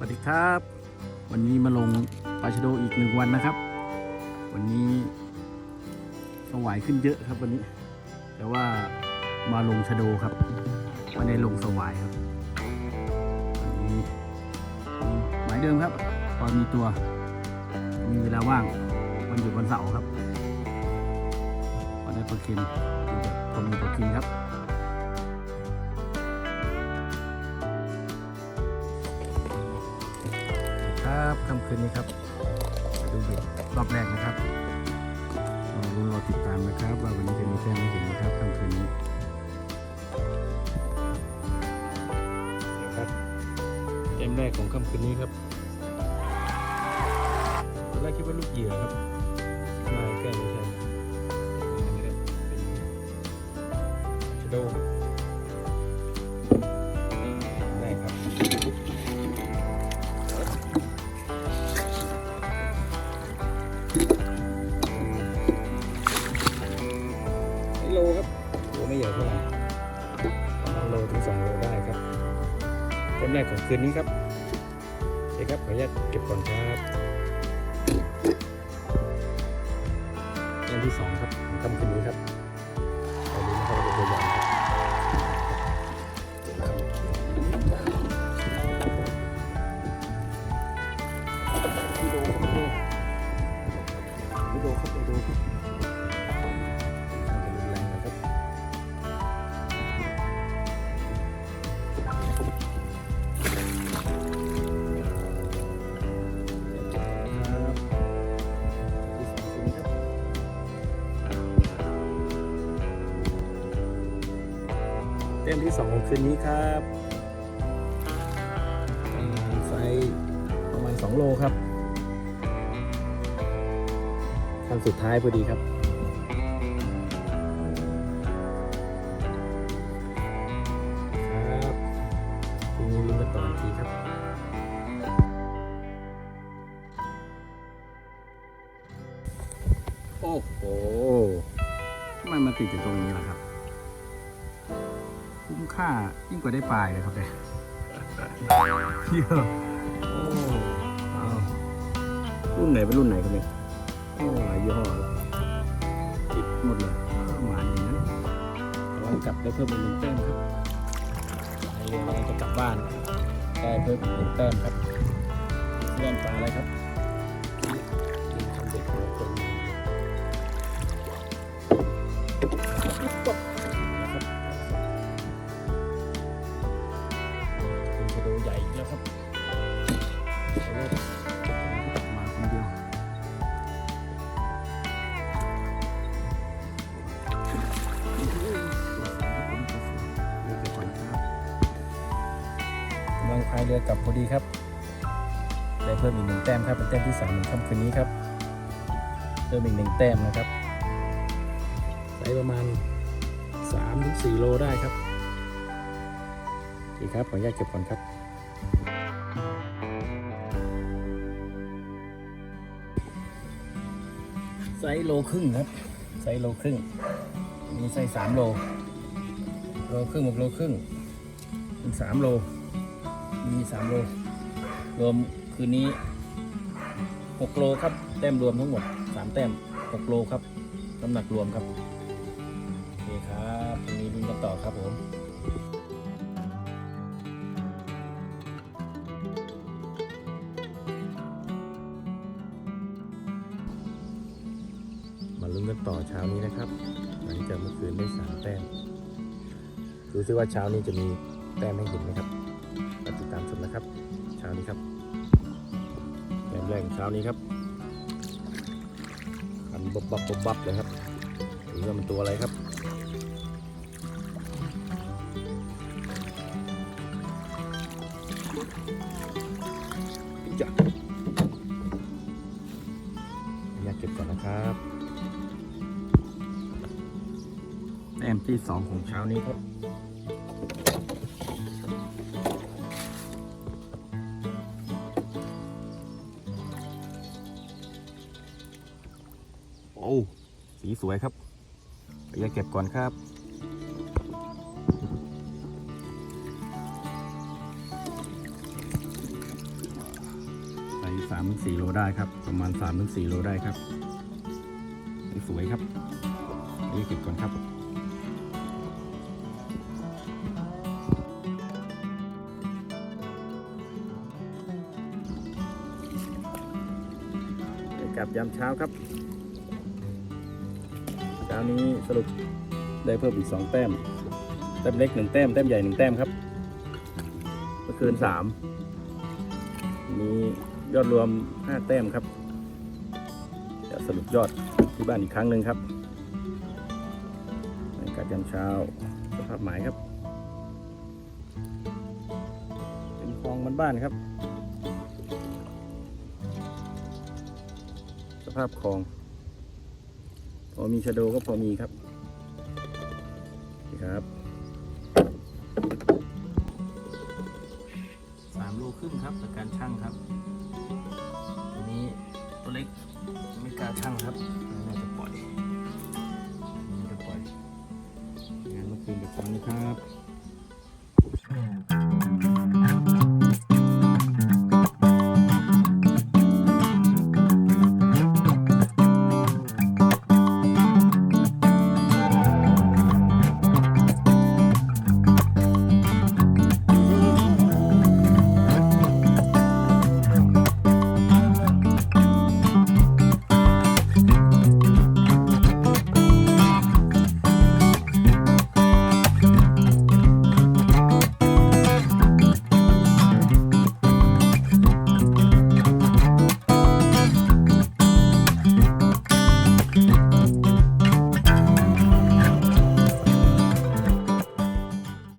สวัสดีครับ วันนี้มาลงปลาชโดอีกหนึ่งวันนะครับ วันนี้สวายขึ้นเยอะครับวันนี้ แต่ว่ามาลงชโดครับไม่ได้ลงสวายครับวันนี้หมายเดิมครับ พอมีตัว มีเวลาว่างวันหยุดวันเสาร์ครับพอได้ปลาเค็มพอมีปลากินครับ ครับค่ำคืนนี้ครับไปดูเบ็ดรอบแรกนะครับรอรุ้นรอติดตามนะครับ ว่าวันนี้จะมีแต้มให้เห็นนะครับค่ำคืนนี้ครับแต้มแรกของค่ำคืนนี้ครับตอนแรกคิดว่าลูกเหยื่อครับมาแก้ไม่ใช่นะครับเป็นชะโดครับ รกของคืนนี้ครับโอเคครับขออนุญาตเก็บก่อนครับเต็มที่สองครับของค่ำคืนนี้ครับเราดูนะครับว่าจะตัวใหญ่ครับ เต็มที่สองของคืนนี้ครับไซส์ประมาณ 2 โลครับคันสุดท้ายพอดีครับครับทีนี้ลุ้นกันต่ออีกทีครับโอ้โหทำไมมาติดอยู่ตรงนี้ล่ะครับ คุ้มค่ายิ่งกว่าได้ปลายเลยครับเนี่ยเยอะโอ้ว้าวรุ่นไหนเป็นรุ่นไหนครับเนี่ยโอ้หลายยี่ห้อครับติดหมดเลยประมาณอย่างนั้นแต่ว่ากลับได้เพิ่มอีกหนึ่งแต้มครับไอเรือกำลังจะกลับบ้านได้เพิ่มอีกหนึ่งแต้มครับเล่นปลาอะไรครับ กำลังพายเรือกลับพอดีครับ ได้เพิ่มอีกหนึ่งแต้มครับ เป็นแต้มที่สามของค่ำคืนนี้ครับ เพิ่มอีกหนึ่งแต้มนะครับได้ประมาณ3ถึง4โลได้ครับโอเครับ ขออนุญาตเก็บก่อนครับไซส์โลครึ่งครับไซส์โลครึ่งมีไซส์สามโลโลครึ่งบวกโลครึ่งเป็นสามโล มีสามโล รวมคืนนี้หกโลครับ แต้มรวมทั้งหมดสามแต้มหกโลครับ น้ำหนักรวมครับ โอเคครับพรุ่งนี้ลุ้นกันต่อครับผมมาลุ้นกันต่อเช้านี้นะครับ หลังจากเมื่อคืนได้สามแต้ม ดูซิว่าเช้านี้จะมีแต้มให้เห็นไหมครับ มาติดตามชมนะครับเช้านี้ครับแต้มแรกของเช้านี้ครับขันบบบับบบบับเลยครับดูว่ามันตัวอะไรครับจ้ะอยากเก็บก่อนนะครับแต้มที่สองของเช้านี้ครับ อ้สีสวยครับไปเก็บก่อนครับโามถึงสี่โลได้ครับ ประมาณสามถึงสี่โลได้ครับสวยครับนี่เก็บก่อนครับไปกลับยามเช้าครับานี้สรุปได้เพิ่มอีกสองแต้ม แต้มเล็กหนึ่งแต้ม แต้มใหญ่หนึ่งแต้มครับเมื่อคืนสามมียอดรวมห้าแต้มครับจะสรุปยอดที่บ้านอีกครั้งหนึ่งครับบรรยากาศยามเช้าสภาพหมายครับ เป็นคลองบ้านๆครับ สภาพคลองพ อมีชะโดก็พอมีครับนี่ครับสามโลครึ่งครับจากการช่างครับตัวนี้ตัวเล็กไม่กล้าช่างครับน่าจะปล่อยน่าจะปล่อยงานเมื่อคืนเด็กฟังนะครับ